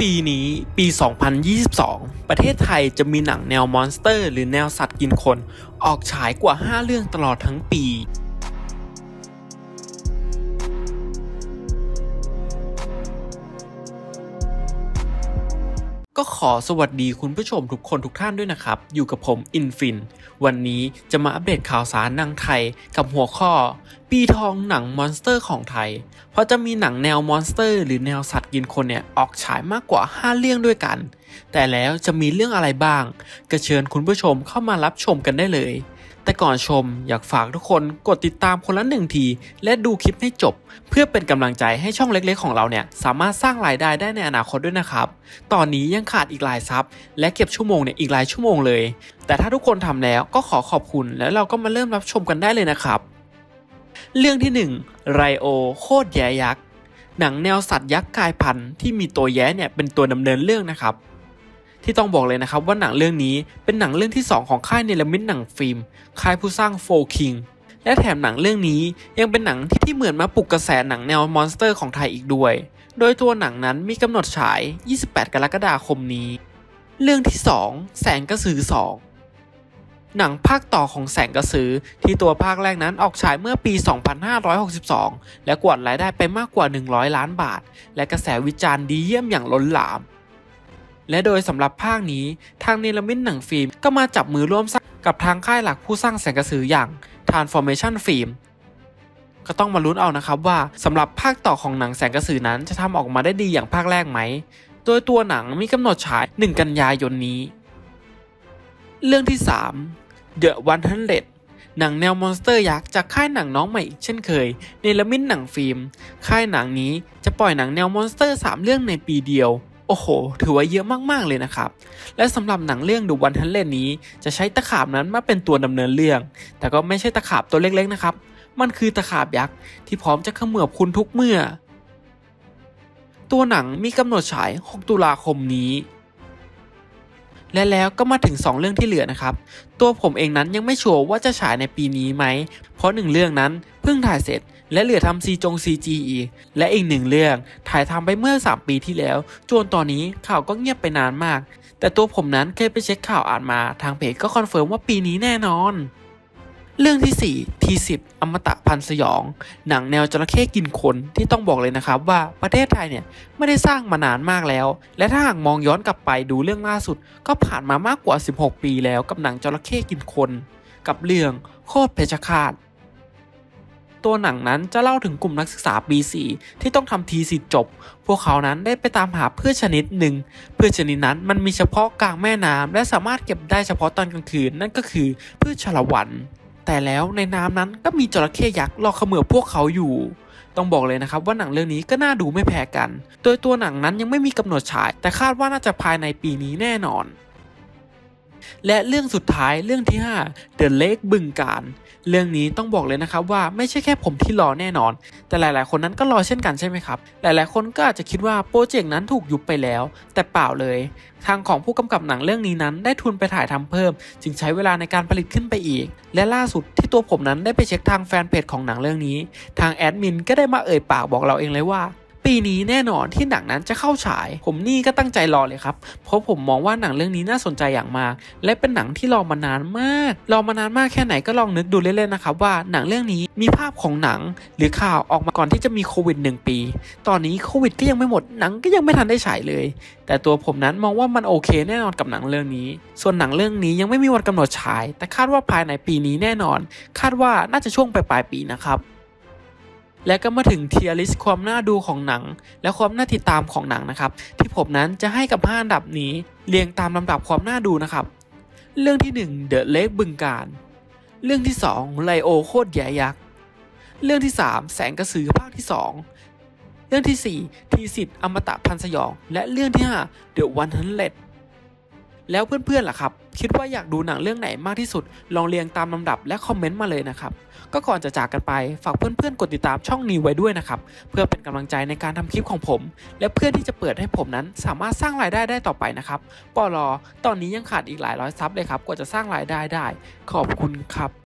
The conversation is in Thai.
ปีนี้ปี 2022 ประเทศไทยจะมีหนังแนวมอนสเตอร์ หรือแนวสัตว์กินคน ออกฉายกว่า 5 เรื่องตลอดทั้งปี ก็ขอสวัสดีคุณผู้ชมทุกคนทุกท่านด้วยนะครับ อยู่กับผมอินฟิน วันนี้จะมาอัปเดตข่าวสารนางไทยกับหัวข้อ ปีทองหนังมอนสเตอร์ของไทย เพราะจะมีหนังแนวมอนสเตอร์ หรือแนวสัตว์กินคนเนี่ยออกฉายมากกว่า 5 เรื่องด้วยกัน แต่แล้วจะมีเรื่องอะไรบ้าง ก็เชิญคุณผู้ชมเข้ามารับชมกันได้เลย แต่ก่อนชม อยากฝากทุกคนกดติดตามคนละหนึ่งที และดูคลิปให้จบ เพื่อเป็นกำลังใจให้ช่องเล็กๆของเราเนี่ย สามารถสร้างรายได้ได้ในอนาคตด้วยนะครับ ตอนนี้ยังขาดอีกหลายซับและเก็บชั่วโมงเนี่ยอีกหลายชั่วโมงเลย แต่ถ้าทุกคนทำแล้วก็ขอขอบคุณ แล้วเราก็มาเริ่มรับชมกันได้เลยนะครับ เรื่องที่1ไรโอโคตรแย่ยักษ์หนังแนวสัตว์ยักษ์กายพันธุ์ที่มีตัวแย้เนี่ยเป็นตัวดำเนินเรื่องนะครับ ที่ต้องบอกเลยนะครับว่าหนังเรื่องนี้เป็นหนังเรื่องที่ 2 ของค่ายเนลมิตหนังฟิล์ม ค่ายผู้สร้างโฟคิงและแถมหนังเรื่องนี้ยังเป็นหนังที่เหมือนมาปลุกกระแสหนังแนวมอนสเตอร์ของไทยอีกด้วย โดยตัวหนังนั้นมีกำหนดฉาย 28 กรกฎาคมนี้ เรื่องที่ 2 แสงกระสือ 2 หนังภาคต่อของแสงกระสือที่ตัวภาคแรกนั้นออกฉายเมื่อปี 2562 และกวาดรายได้ไปมากกว่า 100 ล้านบาท และกระแสวิจารณ์ดีเยี่ยมอย่างล้นหลาม และโดยสำหรับภาคนี้ทางเนลมิตหนังฟิล์มก็มาจับมือร่วมสร้างกับทางค่ายหลักผู้สร้างแสงกระสืออย่าง Transformation Film ก็ต้องมาลุ้นเอานะครับว่าสำหรับภาคต่อของหนังแสงกระสือนั้นจะทำออกมาได้ดีอย่างภาคแรกไหม โดยตัวหนังมีกำหนดฉาย 1 กันยายนนี้ เรื่องที่ 3 The 100หนังแนวมอนสเตอร์ยักษ์จากค่ายหนังน้องใหม่อีกเช่นเคยเนลมิตหนังฟิล์ม ค่ายหนังนี้จะปล่อยหนังแนวมอนสเตอร์ 3 เรื่องในปีเดียว โอ้โห ถือว่าเยอะมากๆเลยนะครับ และสำหรับหนังเรื่องดูวันทันเลนนี้จะใช้ตะขาบนั้นมาเป็นตัวดำเนินเรื่อง แต่ก็ไม่ใช่ตะขาบตัวเล็กๆนะครับ มันคือตะขาบยักษ์ที่พร้อมจะเขมือบคุณทุกเมื่อ ตัวหนังมีกำหนดฉาย 6 ตุลาคมนี้ และแล้วก็มาถึง 2 เรื่องที่เหลือนะครับ ตัวผมเองนั้นยังไม่ชัวร์ว่าจะฉายในปีนี้ไหม เพราะหนึ่งเรื่องนั้นเพิ่งถ่ายเสร็จ และเหลือทำซีจง CG อีกและอีกหนึ่งเรื่อง ถ่ายทำไปเมื่อ 3 ปีที่แล้ว จนตอนนี้ข่าวก็เงียบไปนานมาก แต่ตัวผมนั้นเคยไปเช็คข่าวอ่านมา ทางเพจก็คอนเฟิร์มว่าปีนี้แน่นอน เรื่องที่4ทีสิบอมตะพันสยอง หนังแนวจระเข้กินคนที่ต้องบอกเลยนะครับว่าประเทศไทยเนี่ยไม่ได้สร้างมานานมากแล้ว และถ้าหากมองย้อนกลับไปดูเรื่องล่าสุด ก็ผ่านมามากกว่า 16 ปีแล้วกับหนังจระเข้กินคน กับเรื่องโคตรเพชฌฆาตตัวหนังนั้นจะเล่าถึงกลุ่มนักศึกษาปี 4 ที่ต้องทำทีสิทธิ์จบ พวกเขานั้นได้ไปตามหาพืชชนิดหนึ่งพืชชนิดนั้นมันมีเฉพาะกลางแม่น้ำและสามารถเก็บได้เฉพาะตอนกลางคืนนั่นก็คือพืชชลวัน แต่แล้วในน้ำนั้นก็มีจระเข้ยักษ์รอเขมือบพวกเขาอยู่ ต้องบอกเลยนะครับว่าหนังเรื่องนี้ก็น่าดูไม่แพ้กัน โดยตัวหนังนั้นยังไม่มีกำหนดฉาย แต่คาดว่าน่าจะภายในปีนี้แน่นอน และเรื่องสุดท้ายเรื่องที่ 5 The Lake บึงการ เรื่องนี้ต้องบอกเลยนะครับว่าไม่ใช่แค่ผมที่รอแน่นอน แต่หลาย ๆ คนนั้นก็รอเช่นกันใช่ไหมครับ หลาย ๆ คนก็อาจจะคิดว่าโปรเจกต์นั้นถูกยุบไปแล้ว แต่เปล่าเลย ทางของผู้กำกับหนังเรื่องนี้นั้น ได้ทุนไปถ่ายทำเพิ่ม จึงใช้เวลาในการผลิตขึ้นไปอีก และล่าสุดที่ตัวผมนั้นได้ไปเช็คทางแฟนเพจของหนังเรื่องนี้ ทางแอดมินก็ได้มาเอ่ยปากบอกเราเองเลยว่า ปีนี้แน่นอนที่หนังนั้นจะเข้าฉาย ผมนี่ก็ตั้งใจรอเลยครับ เพราะผมมองว่าหนังเรื่องนี้น่าสนใจอย่างมาก และเป็นหนังที่รอมานานมาก รอมานานมากแค่ไหนก็ลองนึกดูเล่นๆนะครับว่าหนังเรื่องนี้มีภาพของหนัง หรือข่าวออกมาก่อนที่จะมีโควิด 1 ปี ตอนนี้โควิดก็ยังไม่หมดหนังก็ยังไม่ทันได้ฉายเลย แต่ตัวผมนั้นมองว่ามันโอเคแน่นอนกับหนังเรื่องนี้ ส่วนหนังเรื่องนี้ยังไม่มีวันกำหนดฉาย แต่คาดว่าภายในปีนี้แน่นอน คาดว่าน่าจะช่วงปลายๆปีนะครับ และก็มาถึงเทียริสความน่าดูของหนัง และความน่าติดตามของหนังนะครับ ที่ผมนั้นจะให้กับ 5 อันดับนี้เรียงตามลำดับความน่าดูนะครับ เรื่องที่ 1 The Lake บึงการ เรื่องที่ 2 ไลโอโคตรแย่ยักษ์เรื่องที่ 3 แสงกระสือภาคที่ 2 เรื่องที่ 4 ทีสิทธิ์อมตะพันสยอง และเรื่องที่ 5 The One Hundred แล้วเพื่อนๆล่ะครับ คิดว่าอยากดูหนังเรื่องไหนมากที่สุด ลองเรียงตามลำดับและคอมเมนต์มาเลยนะครับ ก็ก่อนจะจากกันไปฝากเพื่อนๆกดติดตามช่องนี้ไว้ด้วยนะครับ เพื่อเป็นกำลังใจในการทำคลิปของผม และเพื่อที่จะเปิดให้ผมนั้นสามารถสร้างรายได้ได้ต่อไปนะครับปอลอตอนนี้ยังขาดอีกหลายร้อยซับเลยครับกว่าจะสร้างรายได้ได้ ขอบคุณครับ